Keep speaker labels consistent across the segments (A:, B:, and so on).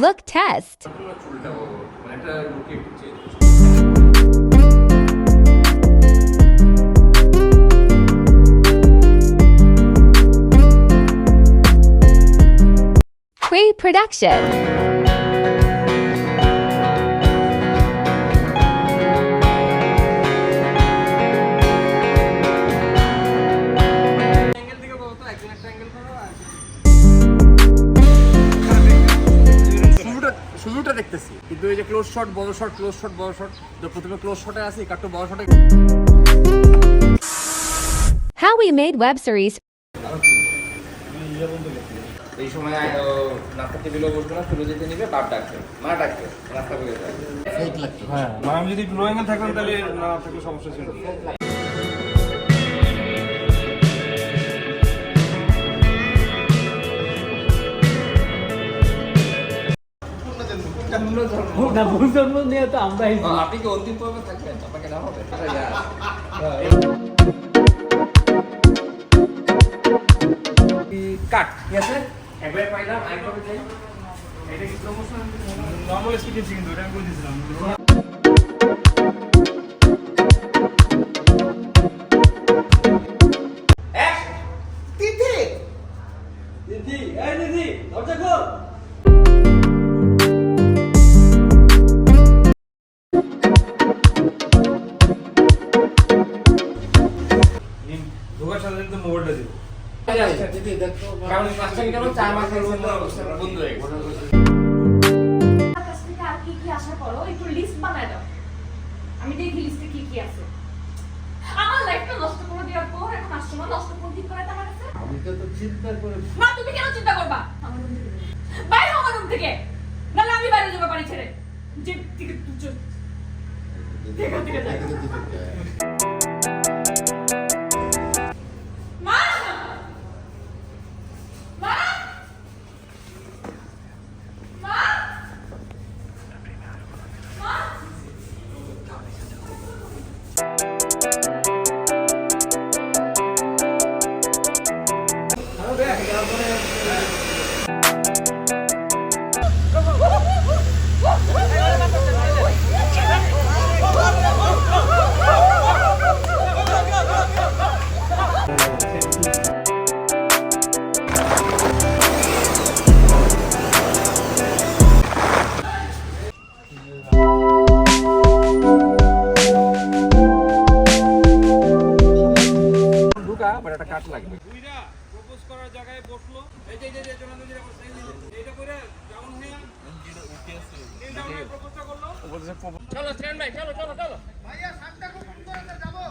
A: Look test. Pre-production.
B: এই যে close shot বড় শট ক্লোজ শট বড় শট তো প্রথমে ক্লোজ শটে আসি কাট্টু বড় শটে
A: How we made web series.
B: এই সময় নাস্তা টেবিলও বসবে না তুলে যেতে নিবে বাপ ডাকবে মা ডাকবে নাস্তা করে যাবে।
C: হ্যাঁ মা আমি যদি একটু লো অ্যাঙ্গেল থাকতাম তাহলে না থাকলে সমস্যা ছিল
D: না ভুল জন্ম নিয়ে তো আমরাই
B: আপনি কি অন্তিম পর্বে থাকবেন? আপনাকে না হবে? কাট ঠিক আছে? একবার পাইলাম আরেকবার যাই
C: এটা কি প্রমোশন নর্মাল স্পিড কিন্তু ওটা আমি দিয়েছিলাম।
B: দিদি এই দিদি দরজা খোল।
C: ঢোকার সাথে সাথে মোবাইলটা দিই
B: কারণ পাঁচটা কেন চার মাসের বন্ধু হয়ে গেছে
E: আমার কাছ থেকে আর কি কি আশা করো একটু লিস্ট বানায় দাও আমি
F: চিন্তা
E: করবা বাইরে থেকে আমি বাইরে যে চলো
B: স্ট্যান্ড বাই চলো চলো চলো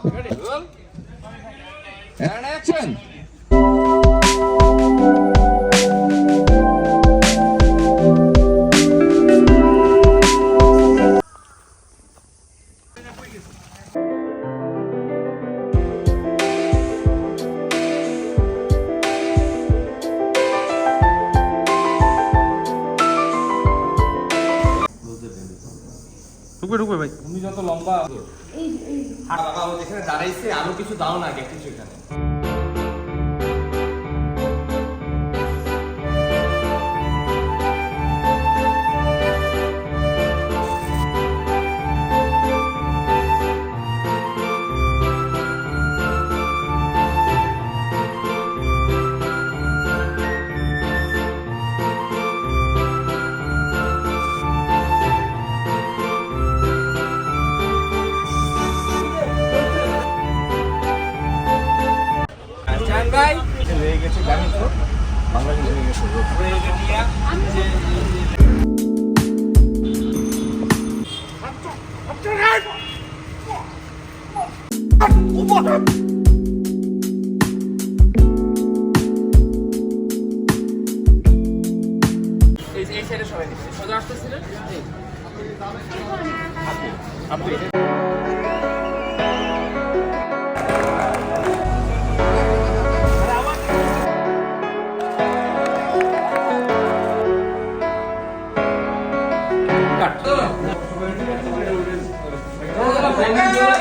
B: Ready? Roll. And action!
C: ঢুকবে ঢুকবে ভাই। তুমি যত লম্বা
B: আর বাবা ও যেখানে দাঁড়াইছে আরও কিছু দাও না আগে কিছু এখানে।
C: গেছে গাড়ি তো। বাংলাদেশ হয়ে গেছে।
B: এই এই সাইডে সবাই দিচ্ছে। সোজা আসতেছিলেন এই। আপনি কাট